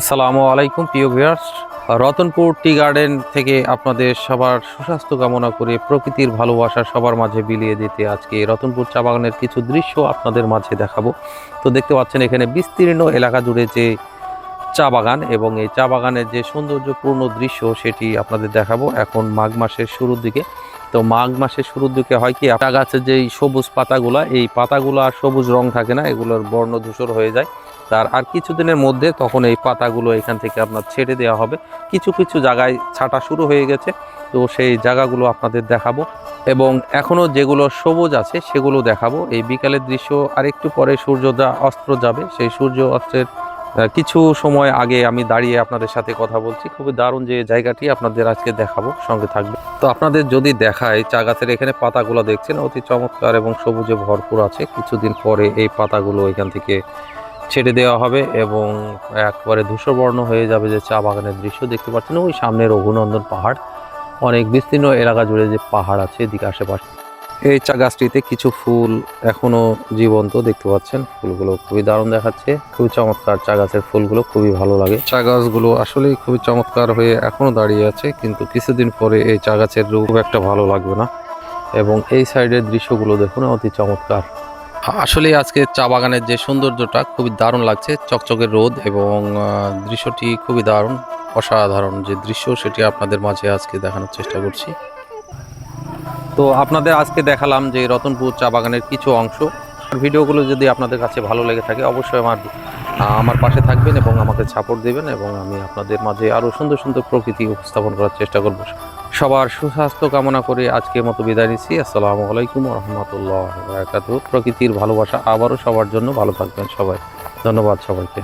আসসালামু আলাইকুম, প্রিয় ভিউয়ার্স। রতনপুর টি গার্ডেন থেকে আপনাদের সবার সুস্বাস্থ্য কামনা করে প্রকৃতির ভালোবাসা সবার মাঝে বিলিয়ে দিতে আজকে রতনপুর চা বাগানের কিছু দৃশ্য আপনাদের মাঝে দেখাবো। তো দেখতে পাচ্ছেন, এখানে বিস্তীর্ণ এলাকা জুড়ে যে চা বাগান এবং এই চা বাগানের যে সৌন্দর্যপূর্ণ দৃশ্য সেটি আপনাদের দেখাবো এখন মাঘ মাসের শুরুর দিকে। তো মাঘ মাসের শুরুর দিকে হয় কি চা গাছের যে সবুজ পাতাগুলা, এই পাতাগুলো আর সবুজ রং থাকে না, এগুলোর বর্ণ ধূসর হয়ে যায়। তার আর কিছুদিনের মধ্যে তখন এই পাতাগুলো এখান থেকে আপনার ছেড়ে দেওয়া হবে। কিছু কিছু জায়গায় ছাটা শুরু হয়ে গেছে। তো সেই জায়গাগুলো আপনাদের দেখাবো। এবং এখনও যেগুলো সবুজ আছে সেগুলো দেখাবো। এই বিকালের দৃশ্য আর একটু পরে সূর্যটা অস্ত্র যাবে। সেই সূর্য অস্ত্রের কিছু সময় আগে আমি দাঁড়িয়ে আপনাদের সাথে কথা বলছি। খুবই দারুণ যে জায়গাটি আপনাদের আজকে দেখাবো, সঙ্গে থাকবে তো আপনাদের যদি দেখায়, চা গাছের এখানে পাতাগুলো দেখছেন, অতি চমৎকার এবং সবুজে ভরপুর আছে। কিছুদিন পরে এই পাতাগুলো এখান থেকে ছেড়ে দেওয়া হবে এবং একবারে ধূসরবর্ণ হয়ে যাবে যে চা বাগানের দৃশ্য দেখতে পাচ্ছেন। ওই সামনে রঘুনন্দন পাহাড়, অনেক বিস্তীর্ণ এলাকা জুড়ে যে পাহাড় আছে এদিকে আশেপাশে। এই চা গাছটিতে কিছু ফুল এখনও জীবন্ত দেখতে পাচ্ছেন। ফুলগুলো খুবই দারুণ দেখাচ্ছে। খুবই চমৎকার চা গাছের ফুলগুলো, খুবই ভালো লাগে। চা গাছগুলো আসলেই খুবই চমৎকার হয়ে এখনও দাঁড়িয়ে আছে, কিন্তু কিছুদিন পরে এই চা গাছের রূপ একটা ভালো লাগবে না। এবং এই সাইডের দৃশ্যগুলো দেখুন, অতি চমৎকার। আসলে আজকে চা বাগানের যে সৌন্দর্যটা খুবই দারুণ লাগছে, চকচকে রোদ এবং দৃশ্যটি খুবই দারুণ, অসাধারণ যে দৃশ্য সেটি আপনাদের মাঝে আজকে দেখানোর চেষ্টা করছি। তো আপনাদের আজকে দেখালাম যে রতনপুর চা বাগানের কিছু অংশ। ভিডিওগুলো যদি আপনাদের কাছে ভালো লেগে থাকে অবশ্যই আমার আমার পাশে থাকবেন এবং আমাকে সাপোর্ট দেবেন এবং আমি আপনাদের মাঝে আরও সুন্দর সুন্দর প্রকৃতি উপস্থাপন করার চেষ্টা করব। সবার সুস্বাস্থ্য কামনা করে আজকের মতো বিদায় নিচ্ছি। আসসালামু আলাইকুম রহমতুল্লাহ প্রকৃতির ভালোবাসা আবারও সবার জন্য। ভালো থাকবেন সবাই। ধন্যবাদ সবাইকে।